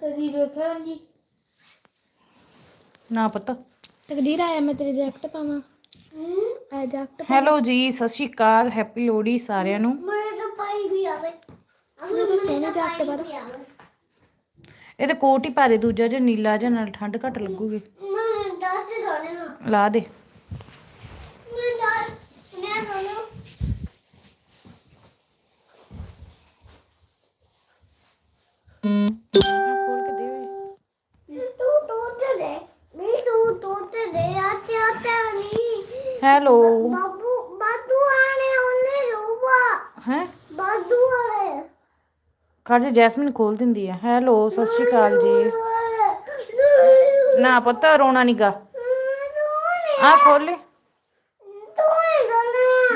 ਤਕਦੀਰ ਵੇਖਿਆ ਜੀ ਨਾ ਪੁੱਤ। ਤਕਦੀਰ ਆਇਆ ਮੈਂ ਤੇਰੇ ਜੈਕਟ ਪਾਵਾਂ। ਆ ਜੈਕਟ ਹੈਲੋ ਜੀ ਸਤਿ ਸ਼੍ਰੀ ਅਕਾਲ ਹੈਪੀ ਲੋਹੜੀ ਸਾਰਿਆਂ ਨੂੰ। ਮੇਰੇ ਤਾਂ ਪਾਈ ਵੀ ਆਵੇ। ਅਮਨੇ ਤਾਂ ਸੋਹਣੇ ਜੈਕਟ ਪਰ ਇਹ ਤੇ ਕੋਟ ਹੀ ਪਾ ਦੇ ਦੂਜਾ ਜਿਹਾ ਨੀਲਾ ਜਿਹਾ ਨਾਲ ਠੰਡ ਘੱਟ ਲੱਗੂਗੀ। ਮੈਂ ਦੱਸ ਦੋਣੇ ਨਾ ਲਾ ਦੇ। ਕੱਢ ਜੈਸਮਿਨ ਖੋਲ ਦਿੰਦੀ ਹੈ ਹੈਲੋ ਸਤਿ ਸ਼੍ਰੀ ਅਕਾਲ ਜੀ। ਨਾ ਪੁੱਤ, ਰੋਣਾ ਨੀਗਾ ਆ ਖੋਲੇ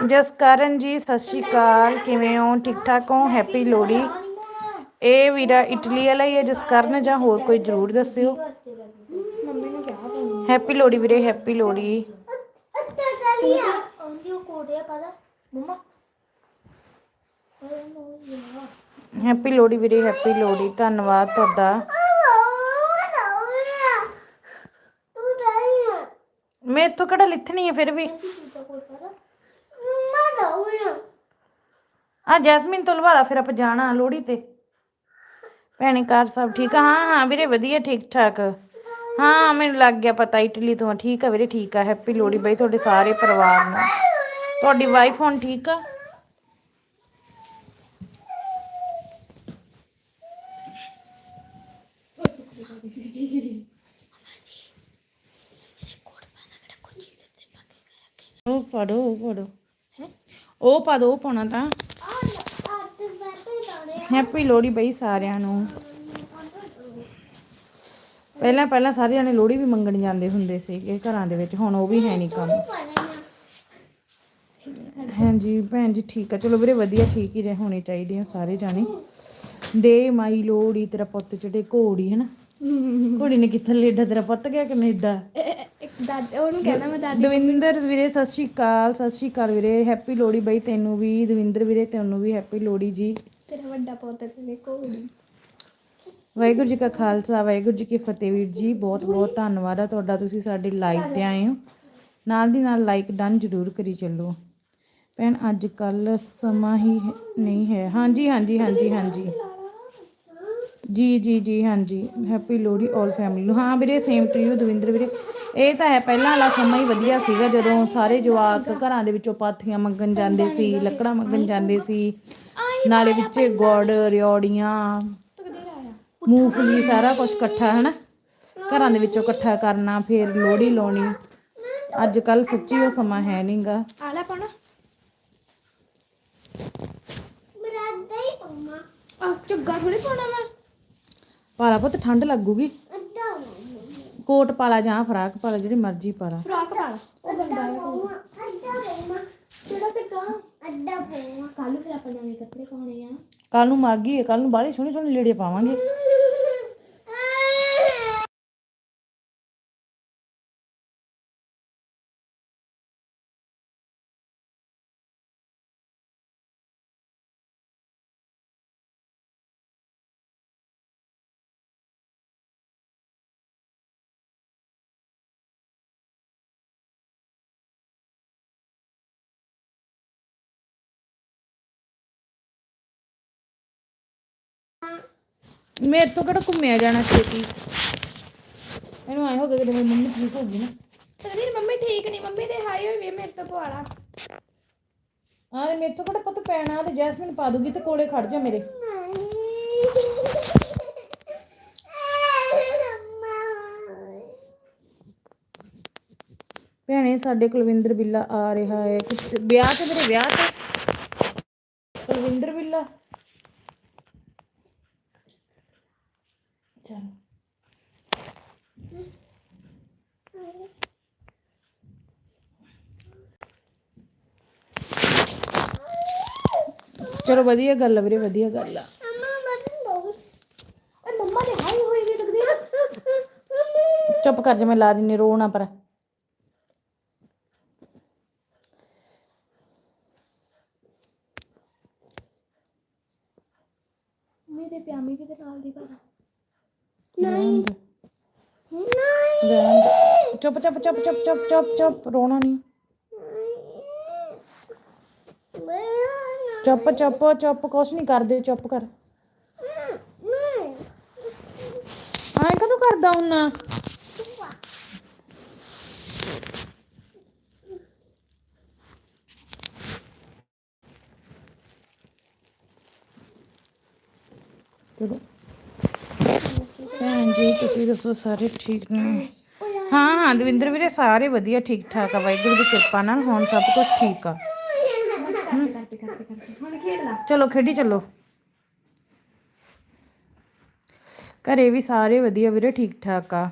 ਜਸਕਰਨ ਜੀ ਸਤਿ ਸ਼੍ਰੀ ਅਕਾਲ। ਕਿਵੇਂ ਹੋ? ਠੀਕ ਠਾਕ ਹੋ? ਹੈਪੀ ਲੋਹੜੀ। ਇਹ ਵੀਰਾ ਇਟਲੀ ਵਾਲਾ ਹੀ ਹੈ, ਜਸਕਰਨ ਜਾਂ ਹੋਰ ਕੋਈ ਜ਼ਰੂਰ ਦੱਸਿਓ। ਮੰਮੀ ਨੇ ਕਿਹਾ ਹੈਪੀ ਲੋਹੜੀ ਵੀਰੇ ਹੈਪੀ ਲੋਹੜੀ। ਅੱਛਾ ਚਲੀਆ ਉਹਨੂੰ ਕੋੜਿਆ ਪਤਾ ਮਮਾ ਹੈਪੀ ਲੋਹੜੀ ਵੀਰੇ, ਹੈਪੀ ਲੋਹੜੀ, ਧੰਨਵਾਦ ਤੁਹਾਡਾ। ਮੈਂ ਇੱਥੋਂ ਕਿਹੜਾ ਲਿਖਣੀ ਹੈ ਫਿਰ ਵੀ? ਆ ਜੈਸਮਿਨ ਤੋਂ ਲਵਾਲਾ ਫਿਰ ਆਪਾਂ ਜਾਣਾ ਲੋਹੜੀ ਤੇ। ਭੈਣੇ ਘਰ ਸਭ ਠੀਕ ਆ? ਹਾਂ ਹਾਂ ਵੀਰੇ ਵਧੀਆ, ਠੀਕ ਠਾਕ। ਹਾਂ, ਮੈਨੂੰ ਲੱਗ ਗਿਆ ਪਤਾ ਇਟਲੀ ਤੋਂ। ਠੀਕ ਆ ਵੀਰੇ, ਠੀਕ ਆ। ਹੈਪੀ ਲੋਹੜੀ ਬਈ, ਤੁਹਾਡੇ ਸਾਰੇ ਪਰਿਵਾਰ ਨੂੰ। ਤੁਹਾਡੀ ਵਾਈਫ ਹੁਣ ਠੀਕ ਆ? ਪੜੋ ਉਹ ਪੜੋ ਉਹ ਪਾ ਦੋ ਪਾਉਣਾ ਤਾਂ। ਹੈਪੀ ਲੋਹੜੀ ਬਈ ਸਾਰਿਆਂ ਨੂੰ। ਪਹਿਲਾਂ ਪਹਿਲਾਂ ਸਾਰੇ ਜਣੇ ਲੋਹੜੀ ਵੀ ਮੰਗਣ ਜਾਂਦੇ ਹੁੰਦੇ ਸੀਗੇ ਘਰਾਂ ਦੇ ਵਿੱਚ, ਹੁਣ ਉਹ ਵੀ ਹੈ ਨਹੀਂ ਕੰਮ। ਹਾਂਜੀ, ਭੈਣ ਜੀ ਠੀਕ ਆ। ਚਲੋ ਵੀਰੇ, ਵਧੀਆ ਠੀਕ ਹੀ ਰਹੇ, ਹੋਣੇ ਚਾਹੀਦੇ ਆ ਸਾਰੇ ਜਾਣੇ। ਦੇ ਮਾਈ ਲੋਹੜੀ, ਤੇਰਾ ਪੁੱਤ ਚੜੇ ਘੋੜੀ, ਹੈ ਨਾ? ਘੋੜੀ ਨੇ ਕਿੱਥੇ ਲੇਡਾ ਤੇਰਾ ਪੁੱਤ ਗਿਆ ਕੈਨੇਡਾ ਇੱਕ ਦਾਦਾ ਉਹਨੂੰ ਕਹਿਣਾ ਮੈਂ ਦਾਦੀ ਦਵਿੰਦਰ ਵੀਰੇ ਸਤਿ ਸ਼੍ਰੀ ਅਕਾਲ ਸਤਿ ਸ਼੍ਰੀ ਅਕਾਲ ਵੀਰੇ। ਹੈਪੀ ਲੋਹੜੀ ਬਈ ਤੈਨੂੰ ਵੀ ਦਵਿੰਦਰ ਵੀਰੇ ਤੈਨੂੰ ਵੀ ਹੈਪੀ ਲੋਹੜੀ ਜੀ। ਤੇਰਾ ਵੱਡਾ ਪੁੱਤ ਤੇ ਕੋੜੀ ਵਾਹਿਗੁਰੂ ਜੀ ਕਾ ਖਾਲਸਾ ਵਾਹਿਗੁਰੂ ਜੀ ਕੀ ਫਤਿਹ ਵੀਰ ਜੀ। ਬਹੁਤ ਬਹੁਤ ਧੰਨਵਾਦ ਆ ਤੁਹਾਡਾ ਤੁਸੀਂ ਸਾਡੇ ਲਾਈਵ ਤੇ ਆਏ ਹੋ। ਨਾਲ ਦੀ ਨਾਲ ਲਾਈਕ ਡਨ ਜ਼ਰੂਰ ਕਰੀ ਚੱਲੋ। ਭੈਣ ਅੱਜ ਕੱਲ ਸਮਾਂ ਹੈ- ਨਹੀਂ ਹੈ। ਹਾਂਜੀ ਹਾਂਜੀ ਹਾਂਜੀ ਹਾਂਜੀ। ਜੀ ਜੀ ਜੀ ਹਾਂਜੀ। ਹੈਪੀ ਲੋਹੜੀ ਆਲ ਫੈਮਿਲੀ ਨੂੰ। ਹਾਂ ਵੀਰੇ ਸੇਮ ਟੂ ਯੂ ਦਵਿੰਦਰ ਵੀਰੇ। ਇਹ ਤਾਂ ਹੈ ਪਹਿਲਾਂ ਵਾਲਾ ਸਮਾਂ ਹੀ ਵਧੀਆ ਸੀਗਾ ਜਦੋਂ ਸਾਰੇ ਜਵਾਕ ਘਰਾਂ ਦੇ ਵਿੱਚੋਂ ਪਾਥੀਆਂ ਮੰਗਣ ਜਾਂਦੇ ਸੀ ਲੱਕੜਾਂ ਮੰਗਣ ਜਾਂਦੇ ਸੀ। ਨਾਲੇ ਵਿੱਚ ਗੁੜ ਰਿਓੜੀਆਂ ਮੂੰਗਫਲੀ ਸਾਰਾ ਕੁਝ ਇਕੱਠਾ ਹੈ ਨਾ ਘਰਾਂ ਦੇ ਵਿੱਚੋਂ ਇਕੱਠਾ ਕਰਨਾ ਫਿਰ ਲੋਹੜੀ ਲਾਉਣੀ। ਅੱਜ ਕੱਲ ਸੱਚੀ ਉਹ ਸਮਾਂ ਹੈ ਨਹੀਂਗਾ। ਆਲਾ ਪਾਣਾ ਮੇਰਾ ਅੱਧਾ ਹੀ ਪਾਉਣਾ। ਆ ਝੁੱਗਾ ਥੋੜੀ ਪਾਉਣਾ ਮੈਂ ਪਾਲਾ ਪੁੱਤ ਠੰਡ ਲੱਗੂਗੀ। ਕੋਟ ਪਾਲਾ ਜਾਂ ਫਰਾਕ ਪਾਲਾ ਜਿਹੜੀ ਮਰਜ਼ੀ ਪਾਲਾ। ਫਰਾਕ ਪਾ ਲਾ ਉਹ ਬੰਦਾ ਕੱਲ ਫਿਰ ਆਪਾਂ ਨਵੇਂ ਕੱਪੜੇ ਪਾਉਣੇ ਆ। ਕੱਲ ਨੂੰ ਮਾਗੀ ਕੱਲ ਨੂੰ ਬਾਹਲੇ ਸੋਹਣੇ ਸੋਹਣੇ ਲੀੜੇ ਪਾਵਾਂਗੇ। ਮੇਰੇ ਤੋਂ ਕਿਹੜਾ ਘੁੰਮਿਆ ਜਾਣਾ ਛੇਤੀ? ਇਹਨੂੰ ਆਏ ਹੋ ਗਿਆ ਕਿ ਮੇਰੀ ਮੰਮੀ ਠੀਕ ਹੋ ਗਈ ਨਾ। ਤਕਦੀਰ ਮੰਮੀ ਠੀਕ ਨਹੀਂ ਮੰਮੀ ਦੇ ਹਾਈ ਹੋਈ ਵੀ ਮੇਰੇ ਤੋਂ ਪਵਾ ਲਾ ਹਾਂ ਤੇ ਮੇਰੇ ਤੋਂ ਕਿਹੜਾ ਪੁੱਤ ਪੈਣਾ ਤੇ ਜੈਸਮਿਨ ਪਾ ਦੂਗੀ ਤੇ ਕੋਲੇ ਖੜ ਜਾ ਮੇਰੇ। ਭੈਣੇ ਸਾਡੇ ਕੁਲਵਿੰਦਰ ਬਿੱਲਾ ਆ ਰਿਹਾ ਹੈ। ਵਿਆਹ ਤੇ ਮੇਰੇ ਵਿਆਹ ਤੇ। ਕੁਲਵਿੰਦਰ ਬਿੱਲਾ ਚਲੋ ਚਲੋ ਵਧੀਆ ਗੱਲ ਆ ਵੀਰੇ ਵਧੀਆ ਗੱਲ ਆ। ਮੰਮਾ ਬਟਨ ਦੋ ਓਏ ਮੰਮਾ ਦੇ ਹਾਈ ਹੋਈ ਵੀ ਤਕਦੀਰ ਚੁੱਪ ਕਰ ਜਾ ਮੈਂ ਲਾ ਦਿੰਨੀ ਰੋਣਾ ਪਰ। ਮੇਰੇ ਪਿਆਮੀ ਵੀ ਤੇ ਨਾਲ ਦੀ ਘਰ ਨਹੀਂ। ਨਹੀਂ। ਚੁੱਪ ਚੁੱਪ ਚੁੱਪ ਚੁੱਪ ਚੁੱਪ ਚੁੱਪ ਚੁੱਪ ਰੋਣਾ ਨਹੀਂ। ਚੁੱਪ ਚੁੱਪ ਚੁੱਪ ਕੁਛ ਨਹੀਂ ਕਰਦੇ ਚੁੱਪ ਕਰ ਆਏ ਕਦੋਂ ਕਰਦਾ ਹੁੰਨਾ ਚਲੋ ਭੈਣ ਜੀ ਤੁਸੀਂ ਦੱਸੋ ਸਾਰੇ ਠੀਕ ਨੇ ਹਾਂ ਹਾਂ ਦਵਿੰਦਰ ਵੀਰੇ ਸਾਰੇ ਵਧੀਆ ਠੀਕ ਠਾਕ ਆ ਵਾਹਿਗੁਰੂ ਦੀ ਕਿਰਪਾ ਨਾਲ ਹੁਣ ਸਭ ਕੁਝ ਠੀਕ ਆ ਕਰਦੇ ਕਰਦੇ ਕਰਦੇ ਕਰਦੇ ਹੁਣ ਖੇਡ ਲਾ। ਚਲੋ ਖੇਡੀ ਚੱਲੋ। ਘਰੇ ਵੀ ਸਾਰੇ ਵਧੀਆ ਵੀਰੇ ਠੀਕ ਠਾਕ ਆ।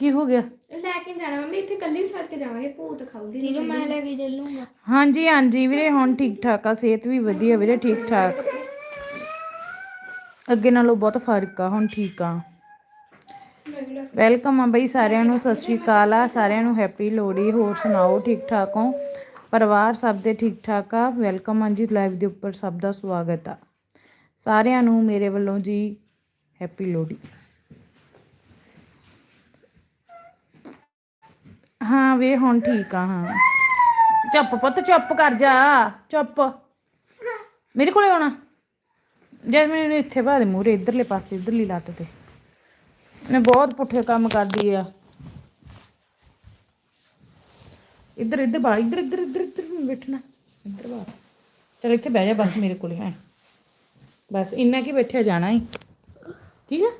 ਕੀ ਹੋ ਗਿਆ? ਲੈ ਕੇ ਨੀ ਜਾਣਾ ਮੰਮੀ ਇੱਥੇ ਕੱਲੀ ਵੀ ਛੱਡ ਕੇ ਜਾਵਾਂਗੇ ਭੂਤ ਖਾਊਗੀ ਤੀਰੋ ਮੈਂ ਲੈ ਕੇ ਚੱਲੂੰਗਾ। ਹਾਂਜੀ ਹਾਂਜੀ ਵੀਰੇ ਹੁਣ ਠੀਕ ਠਾਕ ਆ ਸਿਹਤ ਵੀ ਵਧੀਆ ਵੀਰੇ ਠੀਕ ਠਾਕ। ਅੱਗੇ ਨਾਲੋਂ ਬਹੁਤ ਫ਼ਰਕ ਆ ਹੁਣ ਠੀਕ ਆ। ਵੈਲਕਮ ਆ ਬਈ, ਸਾਰਿਆਂ ਨੂੰ ਸਤਿ ਸ਼੍ਰੀ ਅਕਾਲ ਆ। ਸਾਰਿਆਂ ਨੂੰ ਹੈਪੀ ਲੋਹੜੀ, ਹੋਰ ਸੁਣਾਓ ਠੀਕ ਠਾਕ ਹੋ? ਪਰਿਵਾਰ ਸਭ ਦੇ ਠੀਕ ਠਾਕ ਆ? ਵੈਲਕਮ ਆ ਜੀ ਲਾਈਵ ਦੇ ਉੱਪਰ ਸਭ ਦਾ ਸਵਾਗਤ ਆ। ਸਾਰਿਆਂ ਨੂੰ ਮੇਰੇ ਵੱਲੋਂ ਜੀ ਹੈਪੀ ਲੋਹੜੀ। ਹਾਂ ਵੇ, ਹੁਣ ਠੀਕ ਆ, ਹਾਂ। ਚੁੱਪ ਪੁੱਤ, ਚੁੱਪ ਕਰ ਜਾ, ਚੁੱਪ। ਮੇਰੇ ਕੋਲੇ ਆਉਣਾ। ਜੈਸਮੀਨ ਮੈਨੂੰ ਇੱਥੇ ਬਾਹਰ ਮੂਰੇ ਇਧਰਲੇ ਪਾਸੇ, ਇਧਰਲੀ ਲੱਤ ਤੇ। ਨੇ ਬਹੁਤ ਪੁੱਠੇ ਕੰਮ ਕਰਦੀ ਆ। ਇੱਧਰ ਇੱਧਰ ਬਾ, ਇੱਧਰ ਇੱਧਰ ਇੱਧਰ ਇੱਧਰ ਬੈਠਣਾ। ਇੱਧਰ ਬਾ। ਚਲ ਇੱਥੇ ਬਹਿ ਜਾ, ਬਸ ਮੇਰੇ ਕੋਲੇ ਹੈ। ਬਸ ਇੰਨਾ ਕੀ ਬੈਠਿਆ ਜਾਣਾ ਹੀ ਠੀਕ ਹੈ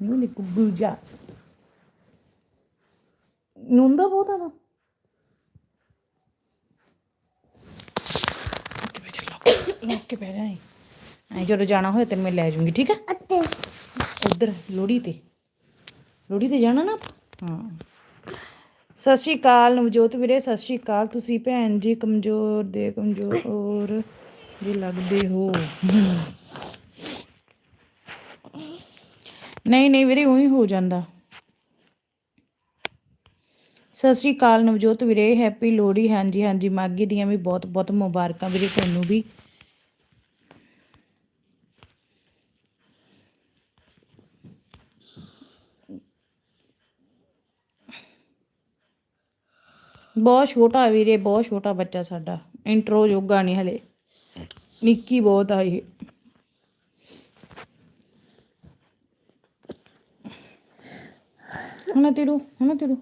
ਨੂੰ, ਨੀ ਕੁੱਬੂ ਨੁੰਦਾ ਬਹੁਤ ਆ ਨਾ। ਲੋਕ ਕੇ ਬਹਿ ਜਾਈ ਐ ਜਦੋਂ ਜਾਣਾ ਹੋਏ ਤੇ ਮੈਂ ਲੈ ਜਾਊਂਗੀ ਠੀਕ ਹੈ? ਅੱਤੇ ਉਧਰ ਲੋੜੀ ਤੇ। ਲੋੜੀ ਤੇ ਜਾਣਾ ਨਾ? ਹਾਂ। ਸਤਿ ਸ਼੍ਰੀ ਅਕਾਲ ਨਵਜੋਤ ਵੀਰੇ ਸਤਿ ਸ਼੍ਰੀ ਅਕਾਲ। ਤੁਸੀਂ ਭੈਣ ਜੀ ਕਮਜ਼ੋਰ ਦੇ ਕਮਜ਼ੋਰ ਜੀ ਲੱਗਦੇ ਹੋ। ਨਹੀਂ ਨਹੀਂ ਵੀਰੇ ਉਹੀ ਹੋ ਜਾਂਦਾ। ਸਤਿ ਸ਼੍ਰੀ ਅਕਾਲ ਨਵਜੋਤ ਵੀਰੇ ਹੈਪੀ ਲੋਹੜੀ। ਹਾਂਜੀ ਹਾਂਜੀ ਮਾਗੀ ਦੀਆਂ ਵੀ ਬਹੁਤ ਬਹੁਤ ਮੁਬਾਰਕਾਂ ਵੀਰੇ ਤੁਹਾਨੂੰ ਵੀ। ਬਹੁਤ ਛੋਟਾ ਵੀਰੇ ਬਹੁਤ ਛੋਟਾ ਬੱਚਾ ਸਾਡਾ। ਇੰਟਰੋ ਜੋਗਾ ਨਹੀਂ ਹਲੇ। ਨਿੱਕੀ ਬਹੁਤ ਆ ਇਹ। ਹਣਾ ਤੇਰੂ ਹਣਾ ਤੇਰੂ।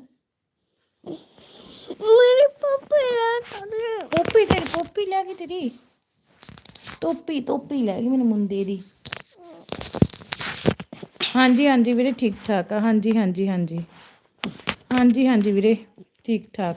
ਮੇਰੇ ਪਾਪਾ ਕਰ ਟੋਪੀ ਤੇਰੀ ਟੋਪੀ ਲੈ ਗਈ ਤੇਰੀ। ਟੋਪੀ ਟੋਪੀ ਲੈ ਗਈ ਮੈਨੂੰ ਮੁੰਡੇ ਦੀ। ਹਾਂਜੀ ਹਾਂਜੀ ਵੀਰੇ ਠੀਕ ਠਾਕ ਆ। ਹਾਂਜੀ ਹਾਂਜੀ ਹਾਂਜੀ। ਹਾਂਜੀ ਹਾਂਜੀ ਵੀਰੇ ਠੀਕ ਠਾਕ।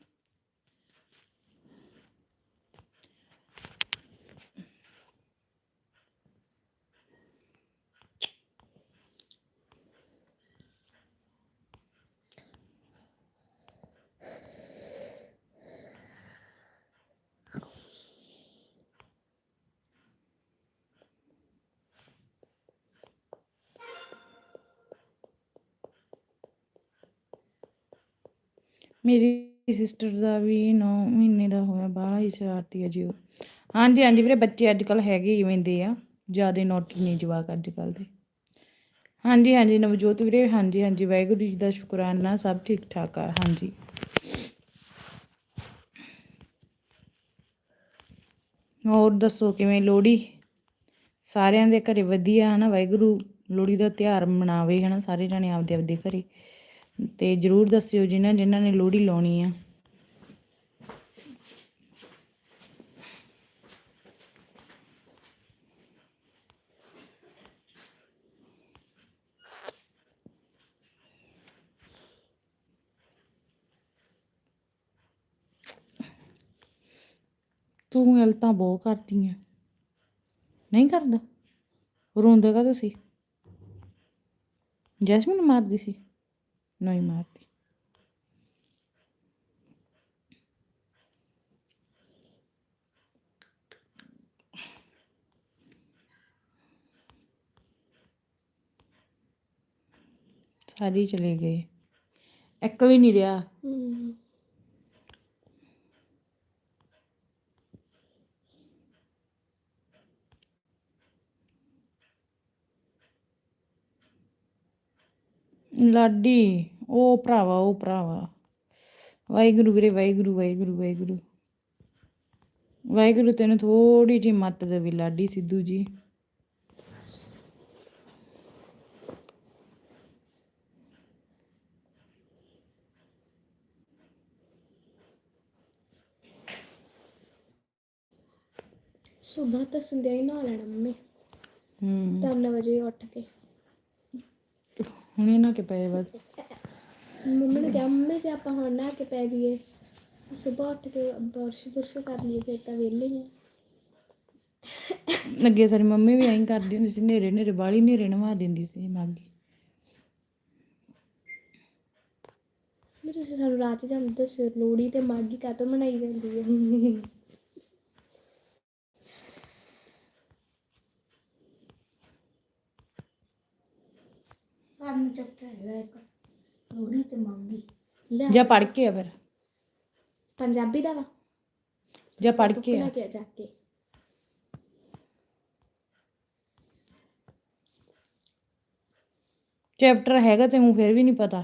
ਮੇਰੀ ਸਿਸਟਰ ਦਾ ਵੀ 9 ਮਹੀਨੇ ਦਾ ਹੋਇਆ, ਬਾਹਲਾ ਹੀ ਸ਼ਰਾਰਤੀ ਹੈ ਜੀ ਉਹ। ਹਾਂਜੀ ਹਾਂਜੀ ਵੀਰੇ, ਬੱਚੇ ਅੱਜ ਕੱਲ ਹੈਗੇ ਹੀ ਵੈਂਦੇ ਆ, ਜਿਆਦੇ ਨੋਟੀ ਨਹੀਂ ਜਵਾਕ ਅੱਜ ਕੱਲ ਦੇ। ਹਾਂਜੀ ਹਾਂਜੀ ਨਵਜੋਤ ਵੀਰੇ, ਹਾਂਜੀ ਹਾਂਜੀ, ਵਾਹਿਗੁਰੂ ਜੀ ਦਾ ਸ਼ੁਕਰਾਨਾ, ਸਭ ਠੀਕ ਠਾਕ ਆ, ਹਾਂਜੀ। ਹੋਰ ਦੱਸੋ ਕਿਵੇਂ ਲੋਹੜੀ? ਸਾਰਿਆਂ ਦੇ ਘਰੇ ਵਧੀਆ, ਹਨਾ, ਵਾਹਿਗੁਰੂ ਲੋਹੜੀ ਦਾ ਤਿਉਹਾਰ ਮਨਾਵੇ, ਹਨਾ, ਸਾਰੇ ਜਣੇ ਆਪਦੇ ਆਪਦੇ ਘਰੇ। ਤੇ ਜਰੂਰ ਦੱਸਿਓ ਜਿਨ੍ਹਾਂ ਜਿਨ੍ਹਾਂ ਨੇ ਲੋਹੜੀ ਲਾਉਣੀ ਆ। ਤੂੰ ਹਲਤਾਂ ਬਹੁਤ ਕਰਦੀ ਆ। ਨਹੀਂ ਕਰਦਾ? ਰੋਂਦਾ ਕਾ ਤੁਸੀਂ ਜੈਸਮੀਨ ਮਾਰਦੀ ਸੀ? Noi mapi. सारी चले गए एक्को ही नहीं रहा। हम्म। ਲਾਡੀ ਉਹ ਭਰਾਵਾ ਉਹ ਭਰਾਵਾ। ਵਾਹਿਗੁਰੂ ਵੀਰੇ ਵਾਹਿਗੁਰੂ ਵਾਹਿਗੁਰੂ ਵਾਹਿਗੁਰੂ। ਵਾਹਿਗੁਰੂ ਤੈਨੂੰ ਥੋੜੀ ਜਿਹੀ ਮੱਤ ਦੇਵੇ ਲਾਡੀ ਸਿੱਧੂ ਜੀ। ਸੁਬਾਹ ਤਾਂ ਸੰਧਿਆ ਹੀ ਨਹਾ ਲੈਣਾ ਮੰਮੀ। ਹੂੰ। 3 ਵਜੇ ਉੱਠ ਕੇ। ਹੁਣੇ ਨਾ ਕਿ ਪਏ ਬਸ। ਮੰਮੀ ਨੇ ਕਿਹਾ ਮੰਮੀ ਜੇ ਆਪਾਂ ਹੁਣ ਨਹਾ ਕੇ ਪੈ ਜਾਈਏ ਸੁਬਾਹ ਉੱਠ ਕੇ ਬਰਸ਼ ਬੁਰਸ਼ ਕਰ ਲਈਏ ਫਿਰ ਤਾਂ ਵਿਹਲੇ ਹੀ ਅੱਗੇ ਸਾਰੀ ਮੰਮੀ ਵੀ ਐਂ ਕਰਦੀ ਹੁੰਦੀ ਸੀ ਨੇਰੇ ਨੇਰੇ ਬਾਲੀ ਨੇਰੇ ਨਵਾ ਦਿੰਦੀ ਸੀ ਮਾਗੀ। ਮੈਂ ਤੁਸੀਂ ਸਾਨੂੰ ਰਾਤ ਜਾਂਦੇ ਦੱਸਿਓ ਲੋੜੀ ਤੇ ਮਾਗੀ ਕਾਤੋਂ ਮਨਾਈ ਜਾਂਦੀ ਹੈ? ਸਾਨੂੰ ਚੈਪਟਰ ਹੈਗਾ ਇੱਕ। ਤੇ ਮੰਗੀ ਲੈ ਜਾਂ ਪੜ ਕੇ ਆ ਫਿਰ। ਪੰਜਾਬੀ ਦਾ ਵਾ। ਜਾਂ ਪੜ ਕੇ ਲੈ ਆ ਕੇ ਆ ਜਾ ਕੇ। ਚੈਪਟਰ ਹੈਗਾ ਤੈਨੂੰ ਫਿਰ ਵੀ ਨਹੀਂ ਪਤਾ।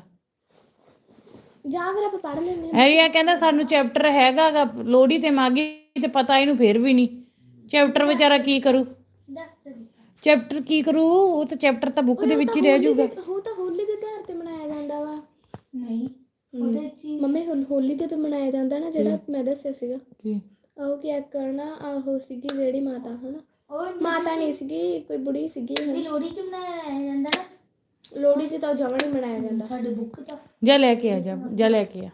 ਜਾਂ ਫਿਰ ਆਪਾਂ ਪੜ ਲੈਂਦੇ ਐਰੀਆ ਕਹਿੰਦਾ ਸਾਨੂੰ ਚੈਪਟਰ ਹੈਗਾ ਲੋੜੀ ਤੇ ਮਾਗੀ ਤੇ ਪਤਾ ਇਹਨੂੰ ਫਿਰ ਵੀ ਨਹੀਂ ਚੈਪਟਰ ਵਿਚਾਰਾ ਕੀ ਕਰੂ? ਦੱਸ ਦੇ ਚੈਪਟਰ ਕੀ ਕਰੂ? ਉਹ ਤਾਂ ਚੈਪਟਰ ਤਾਂ ਬੁੱਕ ਦੇ ਵਿੱਚ ਹੀ ਰਹਿ ਜਾਊਗਾ। ਉਹ ਤਾਂ ਹੋਲੀ ਦੇ ਤਿਉਹਾਰ ਤੇ ਮਨਾਇਆ ਜਾਂਦਾ ਵਾ। ਨਹੀਂ। ਉਹਦੇ ਚ ਹੀ ਮੰਮੀ ਹੋਲ- ਹੋਲੀ ਤੇ ਤਾਂ ਮਨਾਇਆ ਜਾਂਦਾ ਨਾ ਜਿਹੜਾ ਮੈਂ ਦੱਸਿਆ ਸੀਗਾ। ਕੀ? ਉਹ ਕੀ ਕਰਨਾ ਆਹੋ ਸੀਗੀ ਜਿਹੜੀ ਮਾਤਾ ਹਨਾ? ਉਹ ਮਾਤਾ ਨਹੀਂ ਸੀਗੀ ਕੋਈ ਬੁੜੀ ਸੀਗੀ ਦੀ ਲੋੜੀ ਚ ਬਣਾਇਆ ਜਾਂਦਾ ਨਾ। ਲੋਹੜੀ ਤੇ ਤਾਂ ਜਮਣ ਹੀ ਮਨਾਇਆ ਜਾਂਦਾ। ਸਾਡੇ ਬੁੱਕ ਚ ਜਾ ਲੈ ਕੇ ਆ ਜਾ ਜਾ ਲੈ ਕੇ ਆ।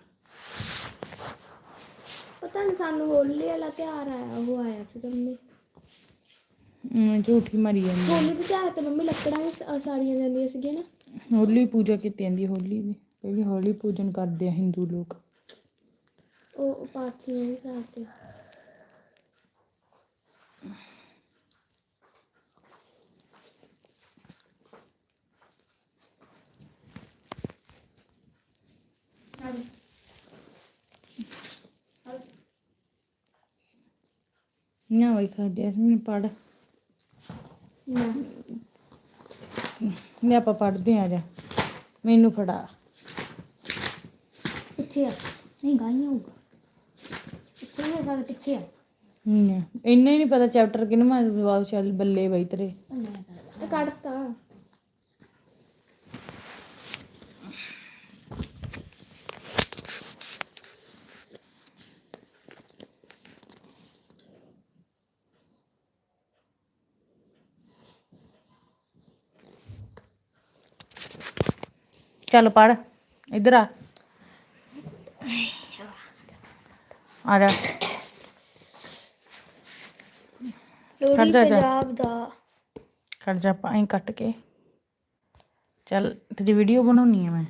ਪਤਾ ਨਹੀਂ ਸਾਨੂੰ ਹੋਲੀ ਵਾਲਾ ਤਿਉਹਾਰ ਆਇਆ ਉਹ ਆਇਆ ਮੰਮੀ। ਹਮ, ਝੂਠੀ ਮਾਰੀ ਜਾਂਦੀ ਹੋਲੀ ਦੇ ਤਿਉਹਾਰ ਤੇ ਮੰਮੀ ਲੱਕੜਾਂ ਵੀ ਸ- ਸਾੜੀਆਂ ਜਾਂਦੀਆਂ ਸੀਗੀਆਂ ਨਾ। ਹੋਲੀ ਪੂਜਾ ਕੀਤੀ ਜਾਂਦੀ ਹੋਲੀ ਦੀ। ਪਹਿਲੀ ਹੋਲੀ ਪੂਜਨ ਕਰਦੇ ਆ ਹਿੰਦੂ ਲੋਕ। ਉਹ ਪਾਥੀਆਂ ਵੀ ਸਾੜਦੇ ਨਾ ਵਈ ਖਾ ਜੈਸਮੀਨ ਪੜ। ਨਾ ਮੈਂ ਆਪਾਂ ਪੜਦੇ ਆ ਜਾ। ਮੈਨੂੰ ਫੜਾ। ਪਿੱਛੇ ਆ। ਨਹੀਂ ਗਾਈ ਹੋਊਗਾ ਪਿੱਛੇ ਨਹੀਂ ਸਾਡੇ ਪਿੱਛੇ ਆ। ਹਮ, ਇੰਨਾ ਹੀ ਨਹੀਂ ਪਤਾ ਚੈਪਟਰ ਕਿਨੂੰ ਮੈਂ ਜਵਾਬ ਚੱਲ ਬੱਲੇ ਬਈ ਤੇਰੇ। ਇਹ ਕੱਢਤਾ। ਚੱਲ ਪੜ ਇੱਧਰ ਆ ਆ ਜਾ ਲੋਹੜੀ ਜਾ, ਜਾ। ਪੰਜਾਬ ਦਾ ਖੜ ਜਾ ਪਾਈ ਕੱਟ ਕੇ ਚੱਲ ਤੇਰੀ ਵੀਡੀਓ ਬਣਾਉਣੀ ਹੈ ਮੈਂ